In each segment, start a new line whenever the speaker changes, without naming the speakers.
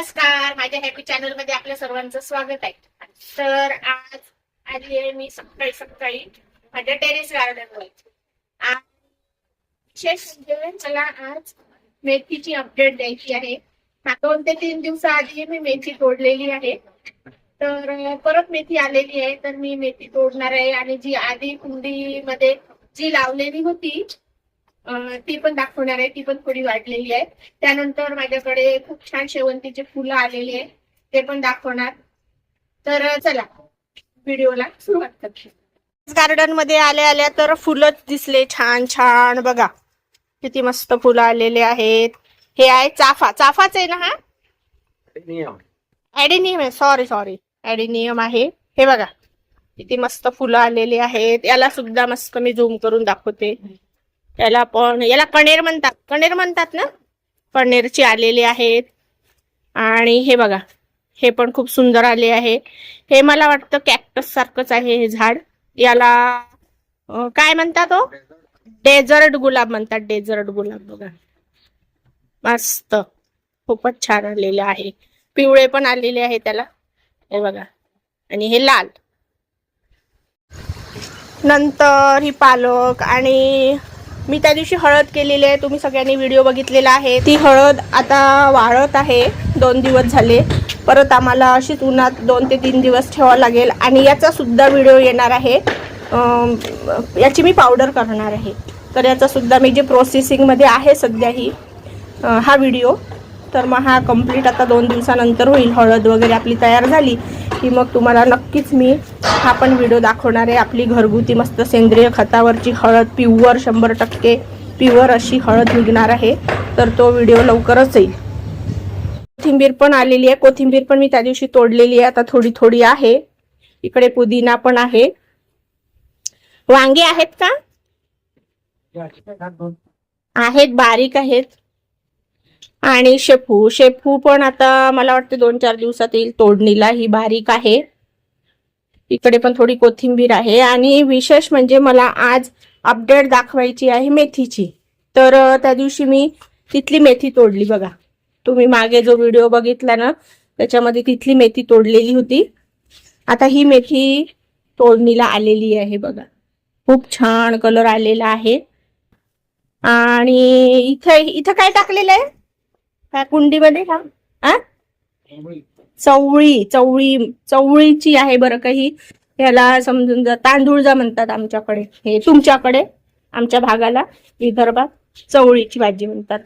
नमस्कार. माझ्या हॅपी चॅनलमध्ये आपल्या सर्वांचं स्वागत आहे. तर आज आली आहे मी सकाळी सकाळी माझ्या टेरेस गार्डन वर. विशेष म्हणजे मला आज मेथीची अपडेट द्यायची आहे. दोन ते तीन दिवसाआधी मी मेथी तोडलेली आहे. तर परत मेथी आलेली आहे. तर मी मेथी तोडणार आहे. आणि जी आधी कुंडीमध्ये जी लावलेली होती ती पण दाखवणार आहे ती पण थोडी वाढलेली आहे. त्यानंतर माझ्याकडे खूप छान शेवंतीचे फुलं आलेली आहे ते पण दाखवणार. तर चला व्हिडिओला सुरुवात करते गार्डनमध्ये आल्या आल्या तर फुलं दिसले छान छान. बघा किती मस्त फुलं आलेले आहेत. हे आहे चाफा. चाफाच आहे ना हा? ऍडिनियम आहे. सॉरी सॉरी ऍडिनियम आहे. हे बघा किती मस्त फुलं आलेली आहेत. याला सुद्धा मस्त मी झूम करून दाखवते. याला पण याला कणेर म्हणतात. कणेर म्हणतात ना? कणेरची आलेली आहेत. आणि हे बघा हे पण खूप सुंदर आले आहे. हे मला वाटतं कॅक्टस सारखंच आहे हे झाड. याला काय म्हणतात हो? डेझर्ट गुलाब म्हणतात डेझर्ट गुलाब बघा. मस्त. खूपच छान आलेले आहे. पिवळे पण आलेले आहे त्याला. हे बघा. आणि हे लाल. नंतर ही पालक आणि मी त्या दिवशी हळद केलेली आहे. तुम्ही सगळ्यांनी व्हिडिओ बघितलेला आहे. ती हळद आता वाळत आहे. दोन दिवस झाले. परत आम्हाला अशीच उन्हात दोन ते तीन दिवस ठेवावं लागेल. आणि याचासुद्धा व्हिडिओ येणार आहे. याची मी पावडर करणार आहे. तर याचासुद्धा मी जे प्रोसेसिंगमध्ये आहे सध्या ही हा व्हिडिओ तर मग हा कंप्लीट आता दोन दिवसानंतर होईल. हळद वगैरे आपली तयार झाली की मग तुम्हाला नक्कीच मी हा पण व्हिडिओ दाखवणार आहे. आपली घरगुती मस्त सेंद्रिय खतावरची हळद प्युअर शंभर टक्के प्युअर अशी हळद निघणार आहे. तर तो व्हिडिओ लवकरच येईल. कोथिंबीर पण आलेली आहे. कोथिंबीर पण मी त्या दिवशी तोडलेली आहे. आता थोडी थोडी आहे. इकडे पुदिना पण आहे. वांगे आहेत का? आहेत बारीक आहेत. आणि शेपू शेपू पण आता मला वाटते दोन चार दिवसात येईल. तोडणीला ही बारीक आहे. इकडे पण थोडी कोथिंबीर आहे. आणि विशेष म्हणजे मला आज अपडेट दाखवायची आहे मेथीची. तर त्या दिवशी मी तिथली मेथी तोडली बघा. तुम्ही मागे जो व्हिडिओ बघितला ना त्याच्यामध्ये तिथली मेथी तोडलेली होती. आता ही मेथी तोडणीला आलेली आहे बघा. खूप छान कलर आलेला आहे. आणि इथं इथं काय टाकलेलं आहे? काय कुंडीमध्ये का? आ? चवळी चवळी चवळीची आहे बरं काही. ह्याला समजून जा तांदूळ जा म्हणतात आमच्याकडे. हे तुमच्याकडे आमच्या भागाला विदर्भात चवळीची भाजी म्हणतात.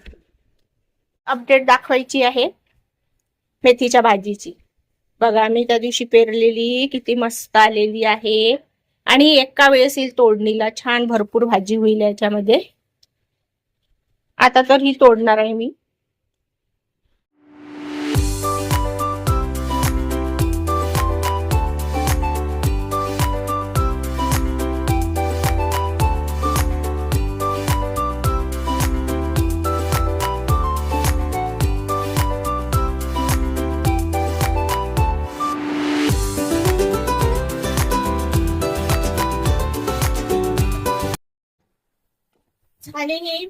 अपडेट दाखवायची आहे. मेथीच्या भाजीची. बघा मी त्या दिवशी पेरलेली किती मस्त आलेली आहे. आणि एका वेळेस येईल तोडणीला छान भरपूर भाजी होईल याच्यामध्ये. आता तर ही तोडणार आहे मी.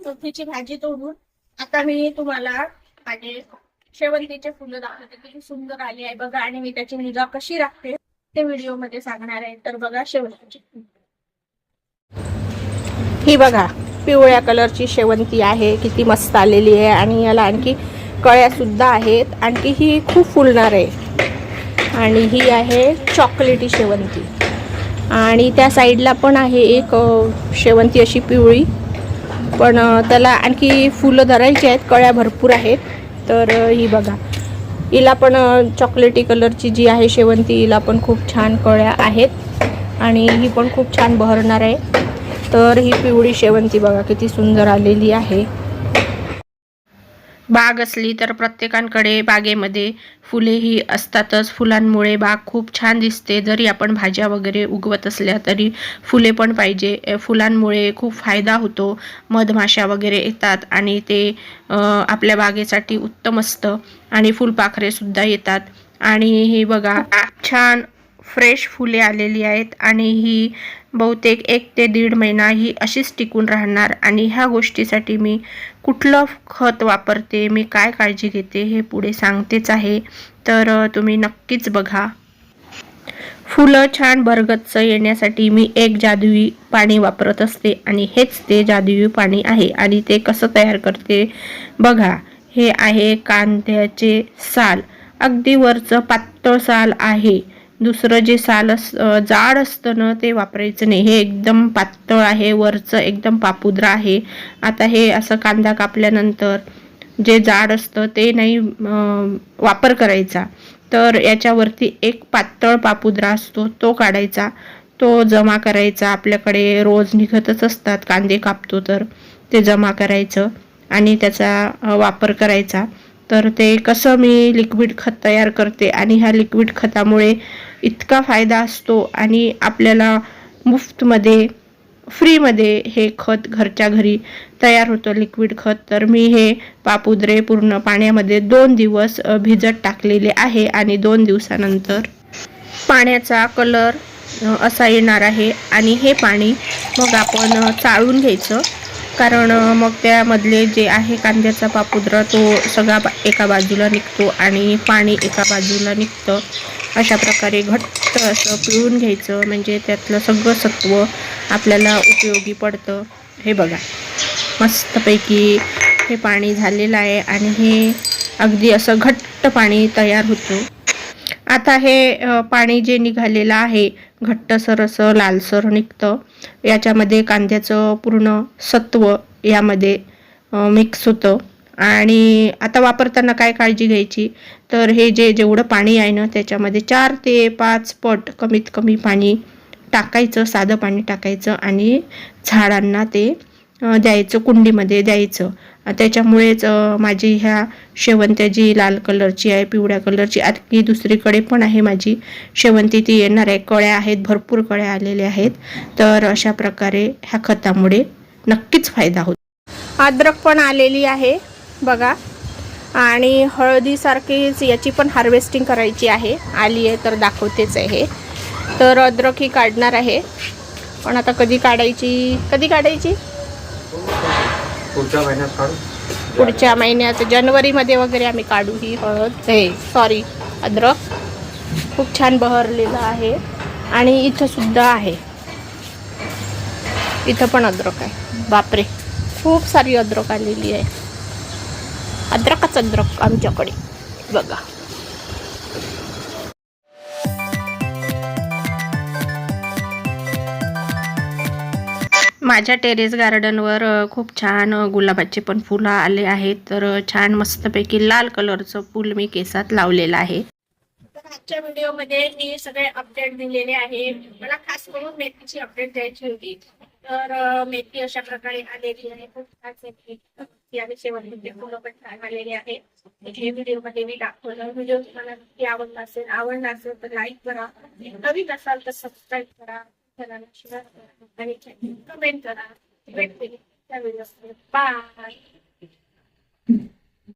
मेथीची भाजी तोडून आता मी तुम्हाला माझे शेवंतीचे फुलं दाखवते. किती सुंदर आली आहे बघा. आणि मी त्याची निगा कशी राखते ते व्हिडिओमध्ये सांगणार आहे. तर बघा शेवंतीची ही बघा पिवळ्या कलरची शेवंती आहे. किती मस्त आलेली आहे. आणि याला आणखी कळ्या सुद्धा आहेत. आणखी ही खूप फुलणार आहे. आणि ही आहे चॉकलेटी शेवंती. आणि त्या साईडला पण आहे एक शेवंती अशी पिवळी. पण त्याला आणखी फुलं धरायची आहेत कळ्या भरपूर आहेत. तर ही बघा. हिला पण चॉकलेटी कलरची जी आहे शेवंती हिला पण खूप छान कळ्या आहेत. आणि ही पण खूप छान बहरणार आहे. तर ही पिवळी शेवंती बघा किती सुंदर आलेली आहे. बाग असली तर प्रत्येकांकडे बागेमध्ये फुले ही असतातच. फुलांमुळे बाग खूप छान दिसते. जरी आपण भाज्या वगैरे उगवत असल्या तरी फुले पण पाहिजे. फुलांमुळे खूप फायदा होतो. मधमाशा वगैरे येतात आणि ते आपल्या बागेसाठी उत्तम असतं आणि फुलपाखरेसुद्धा येतात. आणि हे बघा छान फ्रेश फुले आलेली आहेत आणि ही बहुतेक एक ते दीड महिना ही अशीच टिकून राहणार आणि ह्या गोष्टीसाठी मी कुठलं खत वापरते मी काय काळजी घेते हे पुढे सांगतेच आहे. तर तुम्ही नक्कीच बघा. फुलं छान बरगतचं येण्यासाठी मी एक जादुई पाणी वापरत असते आणि हेच ते जादुई पाणी आहे आणि ते कसं तयार करते बघा. हे आहे कांद्याचे साल. अगदी वरचं पातळ साल आहे. दुसरं जे साल अस जाड असतं ना ते वापरायचं नाही. हे एकदम पातळ आहे वरचं एकदम पापुद्रा आहे. आता हे असं कांदा कापल्यानंतर जे जाड असतं ते नाही वापर करायचा. तर याच्यावरती एक पातळ पापुद्रा असतो तो काढायचा. तो जमा करायचा. आपल्याकडे रोज निघतच असतात कांदे कापतो तर ते जमा करायचं आणि त्याचा वापर करायचा. तर ते कसं मी लिक्विड खत तयार करते आणि ह्या लिक्विड खतामुळे इतका फायदा असतो आणि आपल्याला मुफ्तमध्ये फ्रीमध्ये हे खत घरच्या घरी तयार होतं लिक्विड खत. तर मी हे पापुद्रे पूर्ण पाण्यामध्ये दोन दिवस भिजत टाकलेले आहे आणि दोन दिवसानंतर पाण्याचा कलर असा येणार आहे आणि हे पाणी मग आपण चाळून घ्यायचं. कारण मग त्यामधले जे आहे कांद्याचा पापुद्रा तो सगळा बा- एका बाजूला निघतो आणि पाणी एका बाजूला निघतं. अशा प्रकारे घट्ट असं पिळून घ्यायचं म्हणजे त्यातलं सगळं सत्व आपल्याला उपयोगी पडतं. हे बघा. मस्तपैकी हे पाणी झालेलं आहे आणि हे अगदी असं घट्ट पाणी तयार होतं. आता हे पाणी जे निघालेलं आहे घट्टसर असं लालसर निघतं याच्यामध्ये कांद्याचं पूर्ण सत्व यामध्ये मिक्स होतं. आणि आता वापरताना काय काळजी घ्यायची? तर हे जे जेवढं पाणी आहे ना त्याच्यामध्ये चार ते पाच पट कमीत कमी पाणी टाकायचं साधं पाणी टाकायचं आणि झाडांना ते द्यायचं कुंडीमध्ये द्यायचं. त्याच्यामुळेच माझी ह्या शेवंत्या जी लाल कलरची आहे पिवळ्या कलरची आणखी दुसरीकडे पण आहे माझी शेवंती ती येणार आहे कळ्या आहेत भरपूर कळ्या आलेल्या आहेत. तर अशा प्रकारे ह्या खतामुळे नक्कीच फायदा होतो. अद्रक पण आलेली आहे बघा. आणि हळदीसारखीच याची पण हार्वेस्टिंग करायची आहे. आली आहे तर दाखवतेच आहे तर अद्रक ही काढणार आहे. पण आता कधी काढायची कधी काढायची?
पुढच्या महिन्यात काढू?
पुढच्या महिन्यात जानेवारीमध्ये वगैरे आम्ही काढू ही हळद. हे सॉरी अद्रक. खूप छान बहरलेलं आहे. आणि इथं सुद्धा आहे. इथं पण अद्रक आहे. बापरे खूप सारी अद्रक आलेली आहे. अद्रकच अद्रक आमच्याकडे. बघा. माझ्या टेरेस गार्डनवर खूप छान गुलाबाचे पण फुलं आले आहेत. तर छान मस्तपैकी लाल कलरचं फुल मी केसात लावलेलं आहे. तर आजच्या व्हिडिओमध्ये मी सगळे अपडेट दिलेले आहे. मला खास करून मेथीची अपडेट द्यायची होती. तर मेथी अशा प्रकारे आलेली आहे. खूप छान मेथी. आणि शेवटचे फुलं पण छान आलेली आहे. हे व्हिडिओमध्ये मी दाखवलं व्हिडिओ तुम्हाला आवडला असेल आवडला असेल तर लाईक करा. नवीन असाल तर सबस्क्राईब करा. Aí comentando, Bye.